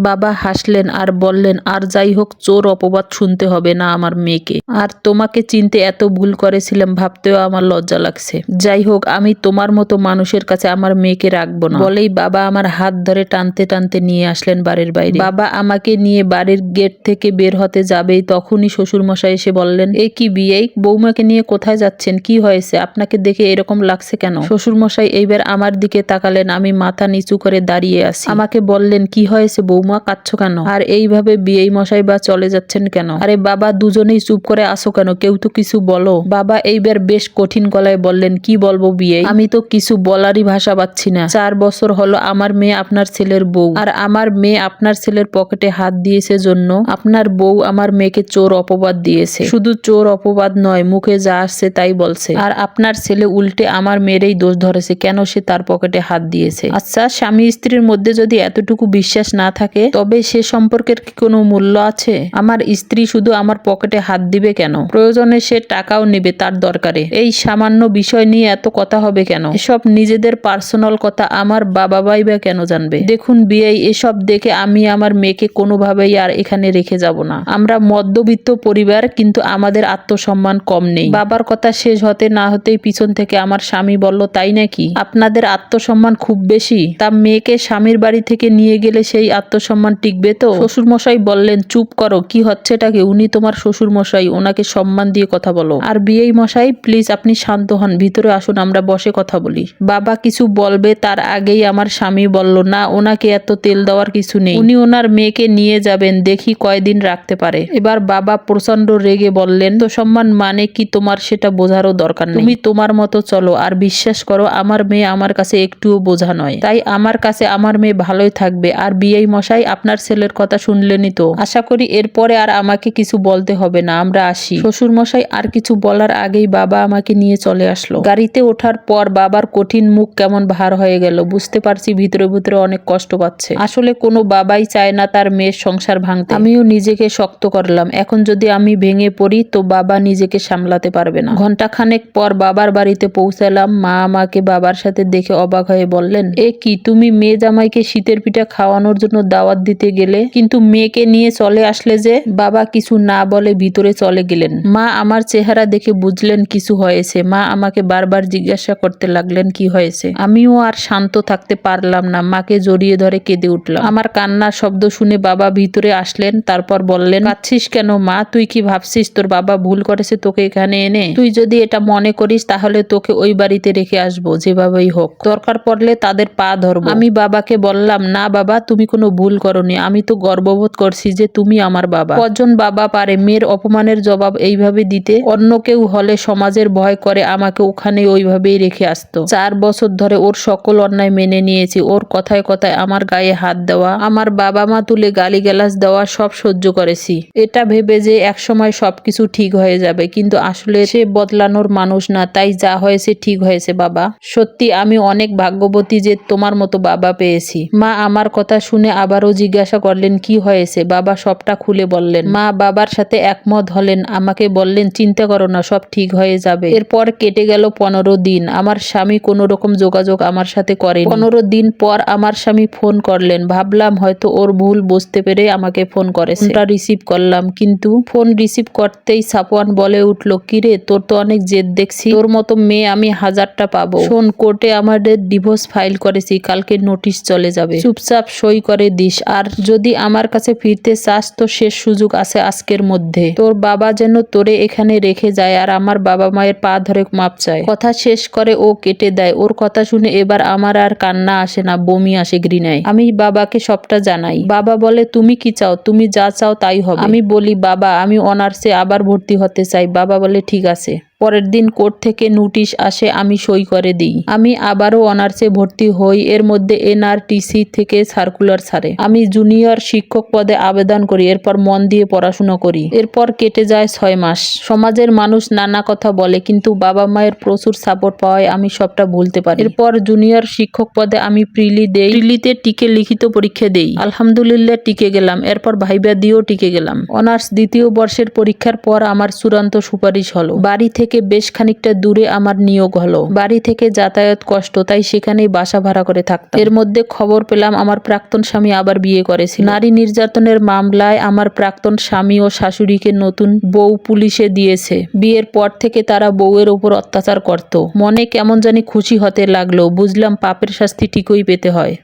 বাবা হাসলেন আর বললেন, আর যাই হোক, চোর অপবাদ শুনতে হবে না আমার মেয়েকে। আর তোমাকে চিনতে এত ভুল করেছিলাম, ভাবতেও আমার লজ্জা লাগছে। যাই হোক, আমি তোমার মতো মানুষের কাছে আমার মেয়েকে রাখব না। বলেই বাবা আমার হাত ধরে টানতে টানতে নিয়ে আসলেন বাড়ির বাইরে। বাবা আমাকে নিয়ে বাড়ির গেট থেকে বের হতে যাবেই তখনই শ্বশুর মশাই এসে বললেন, এ কি বিয়ে? বৌমাকে নিয়ে কোথায় যাচ্ছেন? কি হয়েছে? আপনাকে দেখে এরকম লাগছে কেন? শ্বশুর মশাই এইবার আমার দিকে তাকালেন, আমি মাথা নিচু করে দাঁড়িয়ে আছি। আমাকে বললেন, কি হয়েছে বৌমা? কাচ্ছ কেন? আর এইভাবে বিয়ে মশাই বা চলে যাচ্ছেন কেন? আরে বাবা দুজনেই চুপ করে আসো কেন? কেউ তো কিছু বলো। বাবা এইবার বেশ কঠিন গলায় বললেন কি বলব বিয়ে আমি তো কিছু বলারই ভাষা পাচ্ছি না। চার বছর হলো আমার মেয়ে আপনার ছেলের বউ। আর আমার মেয়ে আপনার ছেলের পকেটে হাত দিয়েছে জন্য আপনার বউ আমার মেয়েকে চোর অপবাদ দিয়েছে। শুধু চোর অপবাদ নয় মুখে যা আসছে তাই বলছে। আর আপনার ছেলে উল্টে আমার মেয়েরই দোষ ধরেছে কেন সে তার পকেটে হাত দিয়েছে? আচ্ছা স্বামী স্ত্রীর মধ্যে যদি এতটুকু বিশ্বাস না থাকে তবে সে সম্পর্কের কি কোনো মূল্য আছে? আমার স্ত্রী শুধু আমার পকেটে হাত দিবে কেন? প্রয়োজনে সে টাকাও নেবে তার দরকারে। এই সামান্য বিষয় নিয়ে এত কথা হবে কেন? এসব নিজেদের পার্সোনাল কথা আমার বাবা ভাই বা কেন জানবে? দেখুন বিয়ে এসব দেখে আমি আমার মেয়েকে কোনোভাবেই আর এখানে রেখে যাব না। আমরা মধ্যবিত্ত পরিবার, কিন্তু আমাদের আত্মসম্মান কম নেই। বাবার কথা শেষ হতে না হতেই পিছন থেকে আমার স্বামী বলল, তাই নাকি? আপনাদের আত্মসম্মান খুব বেশি। তা মেয়েকে স্বামীর বাড়ি থেকে নিয়ে গেলে সেই আত্মসম্মান টিকবে তো? শ্বশুর মশাই বললেন, চুপ করো, কি হচ্ছে এটাকে? উনি তোমার শ্বশুর মশাই ওনাকে সম্মান দিয়ে কথা বলো। আর বিয়েই মশাই, প্লিজ আপনি শান্ত হন, ভিতরে আসুন, আমরা বসে কথা বলি। বাবা কিছু বলবে, তার আগেই আমার স্বামী বলল, না, ওনাকে এত তেল দেওয়ার কিছু নেই। উনি ওনার মেয়েকে নিয়ে যাবেন, দেখি কয়দিন রাখতে পারে। এবার বাবা প্রচণ্ড রেগে বললেন তো সম্মান মানে কি তোমার সেটা বোঝারও দরকার নেই। তুমি তোমার মতো চলো, আর বিশ্বাস করো, আমার মেয়ে আমার কাছে একটুও বোঝা নয়। তাই আমার কাছে আমার মেয়ে ভালোই থাকবে, আর বিয়েই মশাই আপনার ছেলের কথা শুনলেনই তো। আশা করি এরপরে আর আমাকে কিছু বলতে হবে না, আমরা আসি। শ্বশুর মশাই আর কিছু বলার আগেই বাবা আমাকে নিয়ে চলে আসলো। গাড়িতে ওঠার পর বাবার কঠিন মুখ কেমন ভার হয়ে গেল, বুঝতে পারছি ভিতরে ভিতরে অনেক কষ্ট পাচ্ছে। আসলে কোনো বাবাই চায় না তার মেয়ের সংসার ভাঙতে। আমিও নিজেকে শক্ত করলাম। এখন যদি আমি ভেঙে পড়ি, তো বাবা নিজেকে সামলাতে পারবে না। ঘণ্টা খানেক পর বাবার বাড়িতে পৌঁছালাম। মা আমাকে বাবার সাথে দেখে অবাক হয়ে বললেন, এ কি, তুমি মেয়ে জামাইকে শীতের পিঠা খাওয়ানোর জন্য দাওয়াত দিতে গেলে কিন্তু মেয়েকে নিয়ে চলে আসলে যে বাবা কিছু না বলে ভিতরে চলে গেলেন। মা আমার চেহারা দেখে বুঝলেন কিছু হয়েছে। মা আমাকে বারবার জিজ্ঞাসা করতে লাগলেন কি হয়েছে। আমিও আর শান্ত থাকতে পারলাম না। মাকে জড়িয়ে ধরে কেঁদে উঠলাম। আমার কান্নার শব্দ শুনে বাবা ভিতরে আসলেন, তারপর বললেন, কাঁদছিস কেন মা? তুই কি ভাবছিস তোর বাবা ভুল করেছে তোকে এখানে এনে? তুই যদি এটা মনে করিস তাহলে তোকে ওই বাড়িতে রেখে আসব, যেভাবেই হোক। দরকার পড়লে তাদের পা ধরবো। আমি বাবাকে বললাম, না বাবা, তুমি কোনো ভুল করনি, আমি তো গর্ববোধ করছি যে তুমি আমার বাবা। কজন বাবা পারে মেয়ের অপমানের জবাব এইভাবে দিতে? অন্য কেউ হলে সমাজের ভয় করে আমাকে ওখানে ওইভাবেই রেখে আসতো। চার বছর ধরে ওর সকল অন্যায় মেনে নিয়েছি, ওর কথায় কথায় আমার গায়ে হাত দেওয়া, আমার বাবা মা তুলে গালিগালাজ দেওয়া সব সহ্য করেছি। এটা ভেবে যে একসময় সবকিছু ঠিক হয়ে যাবে, কিন্তু আসলে সে বদলানোর মানুষ না, তাই যা হয়েছে ঠিক হয়েছে, বাবা। সত্যি আমি অনেক ভাগ্যবতী যে তোমার মতো বাবা পেয়েছি। মা আমার কথা শুনে আবারও জিজ্ঞাসা করলেন, কি হয়েছে? বাবা সবটা খুলে বললেন, মা বাবার সাথে একমত হলেন, আমাকে বললেন, চিন্তা করো না, সব ঠিক হয়ে যাবে। এরপর কেটে গেল পনেরো দিন। আমার স্বামী কোনো রকম যোগাযোগ আমার সাথে করেন। পনেরো দিন পর আমার স্বামী ফোন করলেন, ভাবলাম হয়তো ওর ভুল বুঝতে পেরে আমাকে ফোন করে ফোনটা রিসিভ করলাম, কিন্তু ফোন রিসিভ করতেই সাপওয়ান বলে উঠল কিরে তোর তো অনেক জেদ দেখছি। তোর মতো মেয়ে আমি হাজারটা পাবো। শোন, কোর্টে আমাদের ডিভোর্স ফাইল করেছি, কালকে নোটিশ চলে যাবে। চুপচাপ সই করে দিস। আর যদি আমার কাছে ফিরতে চাস, তো শেষ সুযোগ আছে আজকের মধ্যে। তোর বাবা যেন তোরে এখানে রেখে যায় আর আমার বাবা মায়ের পা ধরে মাপ চায়। কথা শেষ করে ও কেটে দেয়। ওর কথা শুনে এবার আমার আর কান্না আসে না, বমি আসে ঘৃণায়। আমি বাবাকে সবটা জানাই। বাবা বলে, তুমি কি চাও? তুমি যা চাও তাই হবে। আমি বলি, বাবা, আমি অনার্সে আবার ভর্তি হতে চাই। বাবা বলে, ঠিক আছে। পরের দিন কোর্ট থেকে নোটিশ আসে, আমি সই করে দিই। আমি আবারও অনার্সে ভর্তি হই। এর মধ্যে এনআরটিসি থেকে সার্কুলার ছাড়ে। আমি জুনিয়র শিক্ষক পদে আবেদন করি, এরপর মন দিয়ে পড়াশোনা করি। এরপর কেটে যায় ছয় মাস। সমাজের মানুষ নানা কথা বলে, কিন্তু বাবা মায়ের প্রচুর সাপোর্ট পাওয়ায় আমি সবটা ভুলতে পারি। এরপর জুনিয়র শিক্ষক পদে আমি প্রিলি দেই। প্রিলিতে টিকে লিখিত পরীক্ষা দেই। আলহামদুলিল্লাহ টিকে গেলাম। এরপর ভাইবা দিয়েও টিকে গেলাম। অনার্স দ্বিতীয় বর্ষের পরীক্ষার পর আমার চূড়ান্ত সুপারিশ হলো। বাড়ি থেকে বেশ খানিকটা দূরে আমার নিয়োগ হলো। বাড়ি থেকে যাতায়াত কষ্ট, তাই সেখানেই বাসা ভাড়া করে থাকতাম। এর মধ্যে খবর পেলাম, আমার প্রাক্তন স্বামী আবার আবার বিয়ে করেছি নারী নির্যাতনের মামলায় আমার প্রাক্তন স্বামী ও শাশুড়িকে নতুন বউ পুলিশে দিয়েছে। বিয়ের পর থেকে তারা বউয়ের ওপর অত্যাচার করত। মনে কেমন জানি খুশি হতে লাগল। বুঝলাম পাপের শাস্তি ঠিকই পেতে হয়।